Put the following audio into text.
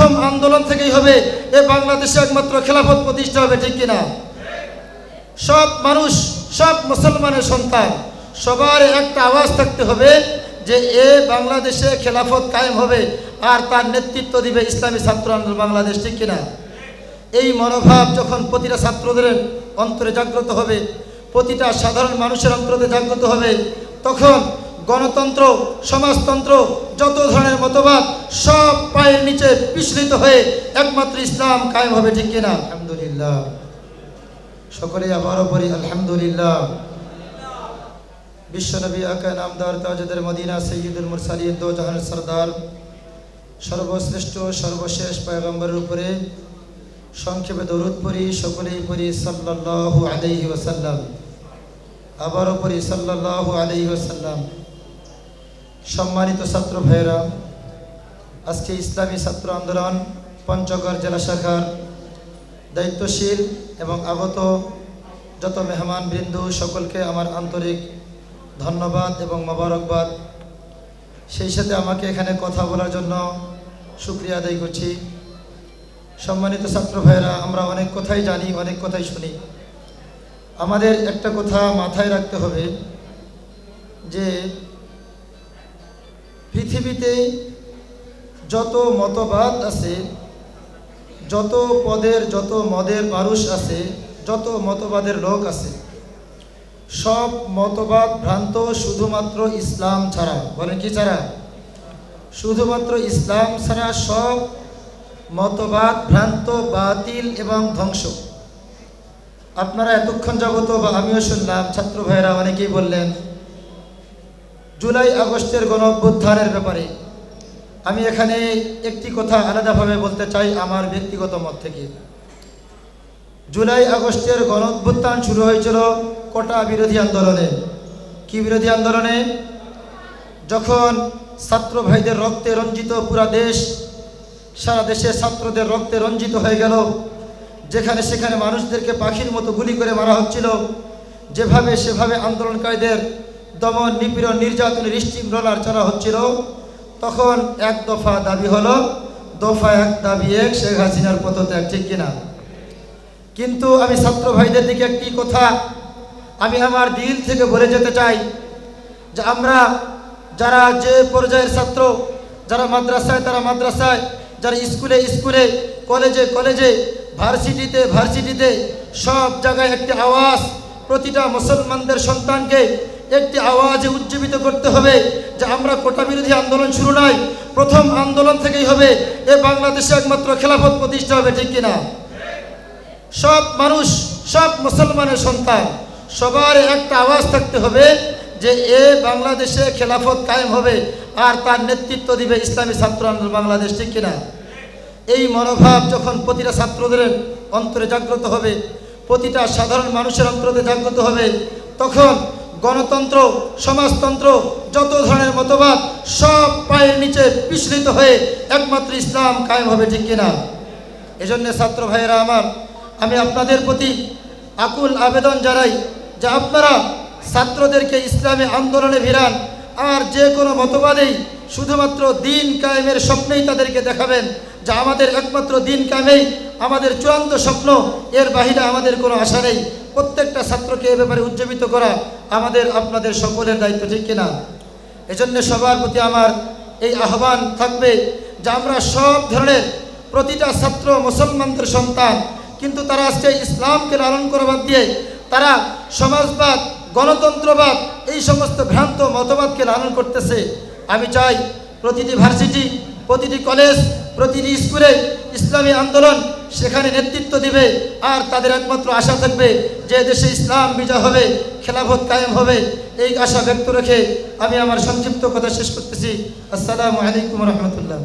প্রথম আন্দোলন থেকেই হবে, এ বাংলাদেশে একমাত্র খেলাফত প্রতিষ্ঠা হবে, ঠিক কিনা? সব মানুষ, সব মুসলমানের সন্তান, সবার একটা আওয়াজ থাকতে হবে যে এ বাংলাদেশে খেলাফত কায়েম হবে আর তার নেতৃত্ব দিবে ইসলামী ছাত্র আন্দোলন বাংলাদেশ, ঠিক কিনা? এই মনোভাব যখন প্রতিটা ছাত্রদের অন্তরে জাগ্রত হবে, প্রতিটা সাধারণ মানুষের অন্তরে জাগ্রত হবে, তখন গণতন্ত্র, সমাজতন্ত্র, যত ধরনের মতবাদ, সব পায়ের নিচে পিছলিত হয়ে একমাত্র ইসলাম কায়েম হবে, ঠিক কিনা? আলহামদুলিল্লাহ। সকলে আবারও পড়ি আলহামদুলিল্লাহ। বিশ্বনবী আকা নামদার তাজদের মদিনা সৈয়দুল মুরসালিন দো জাহানের সর্দার, সর্বশ্রেষ্ঠ, সর্বশেষ পয়গম্বরের উপরে সংক্ষেপে দরুদ পড়ি, সকলেই পড়ি সাল্লাল্লাহু আলাইহি ওয়াসাল্লাম। আবারও পড়ি সাল্লাল্লাহু আলাইহি ওয়াসাল্লাম। সম্মানিত ছাত্র ভাইয়েরা, আজকে ইসলামী ছাত্র আন্দোলন পঞ্চগড় জেলা শাখার দায়িত্বশীল এবং আগত যত মেহমান বৃন্দু, সকলকে আমার আন্তরিক ধন্যবাদ এবং মোবারকবাদ। সেই সাথে আমাকে এখানে কথা বলার জন্য সুক্রিয়া আদায় করছি। সম্মানিত ছাত্র ভাইয়েরা, আমরা অনেক কথাই জানি, অনেক কথাই শুনি। আমাদের একটা কথা মাথায় রাখতে হবে যে পৃথিবীতে যত মতবাদ আছে, যত পদের যত মদের মানুষ আছে, যত মতবাদের লোক আছে, সব মতবাদ ভ্রান্ত শুধুমাত্র ইসলাম ছাড়া। বলেন কি ছাড়া? শুধুমাত্র ইসলাম ছাড়া সব মতবাদ ভ্রান্ত, বাতিল এবং ধ্বংস। আপনারা এতক্ষণ যাবত বা আমিও শুনলাম, ছাত্র ভাইয়েরা অনেকেই বললেন জুলাই আগস্টের গণ অভ্যুত্থানের ব্যাপারে আমি এখানে একটি কথা আলাদাভাবে বলতে চাই আমার ব্যক্তিগত মত থেকে। জুলাই আগস্টের গণ অভ্যুত্থান শুরু হয়েছিল কোটা বিরোধী আন্দোলনে। কি বিরোধী আন্দোলনে? যখন ছাত্র ভাইদের রক্তে রঞ্জিত পুরা দেশ, সারা দেশে ছাত্রদের রক্তে রঞ্জিত হয়ে গেল, যেখানে সেখানে মানুষদেরকে পাখির মতো গুলি করে মারা হচ্ছিল, যেভাবে সেভাবে আন্দোলনকারীদের দমন নিপীড়ন নির্যাতনের স্টিম রোলার চালা হচ্ছিল। তখন এক দফা দাবি হলো, দফা এক দাবি এক শেখ হাসিনার পদত্যাগ, ঠিক কিনা? কিন্তু আমি ছাত্র ভাইদের দিকে একটি কথা, আমি আমার দিল থেকে বলে যেতে চাই যে আমরা যারা যে পর্যায়ের ছাত্র, যারা মাদ্রাসায়, তারা মাদ্রাসায়, যারা স্কুলে স্কুলে, কলেজে কলেজে, ভার্সিটিতে ভার্সিটিতে সব জায়গায় একটি আওয়াজ, প্রতিটা মুসলমানদের সন্তানকে একটি আওয়াজে উজ্জীবিত করতে হবে যে আমরা কোটা বিরোধী আন্দোলন শুরু নয়, প্রথম আন্দোলন থেকেই হবে। এ বাংলাদেশে একমাত্র খেলাফত প্রতিষ্ঠা হবে, ঠিক কিনা? সব মানুষ, সব মুসলমানের সন্তান, সবার একটা আওয়াজ থাকতে হবে যে এ বাংলাদেশে খেলাফত কায়েম হবে আর তার নেতৃত্ব দিবে ইসলামী ছাত্র আন্দোলন বাংলাদেশ, ঠিক কিনা? এই মনোভাব যখন প্রতিটা ছাত্রদের অন্তরে জাগ্রত হবে, প্রতিটা সাধারণ মানুষের অন্তরে জাগ্রত হবে, তখন গণতন্ত্র, সমাজতন্ত্র, যত ধরনের মতবাদ, সব পায়ের নিচে পিছলিত হয়ে একমাত্র ইসলাম কায়েম হবে, ঠিক কিনা? এজন্য ছাত্র ভাইয়েরা আমার, আমি আপনাদের প্রতি আকুল আবেদন জানাই যে আপনারা ছাত্রদেরকে ইসলামী আন্দোলনে ভিড়ান, আর যে কোনো মতবাদেই শুধুমাত্র দিন কায়েমের স্বপ্নেই তাদেরকে দেখাবেন যে আমাদের একমাত্র দিন কায়েমেই আমাদের চূড়ান্ত স্বপ্ন, এর বাহিরে আমাদের কোনো আশা নেই। প্রত্যেকটা ছাত্রকে এ ব্যাপারে উজ্জীবিত করা আমাদের, আপনাদের সকলের দায়িত্ব, ঠিক কিনা? এজন্য সবার প্রতি আমার এই আহ্বান থাকবে যে আমরা সব ধরনের প্রতিটা ছাত্র মুসলমানদের সন্তান, কিন্তু তারা আজকে ইসলামকে লালন করবার দিয়ে তারা সমাজবাদ, গণতন্ত্রবাদ, এই সমস্ত ভ্রান্ত মতবাদকে লালন করতেছে। আমি চাই প্রতিটি ভার্সিটি, প্রতিটি কলেজ, প্রতিটি স্কুলে ইসলামী আন্দোলন সেখানে নেতৃত্ব দিবে আর তাদের একমাত্র আশা থাকবে যে দেশে ইসলাম বিজয় হবে, খেলাফত কায়েম হবে। এই আশা ব্যক্ত রেখে আমি আমার সংক্ষিপ্ত কথা শেষ করতেছি। আসসালামু আলাইকুম রহমতুল্লাহ।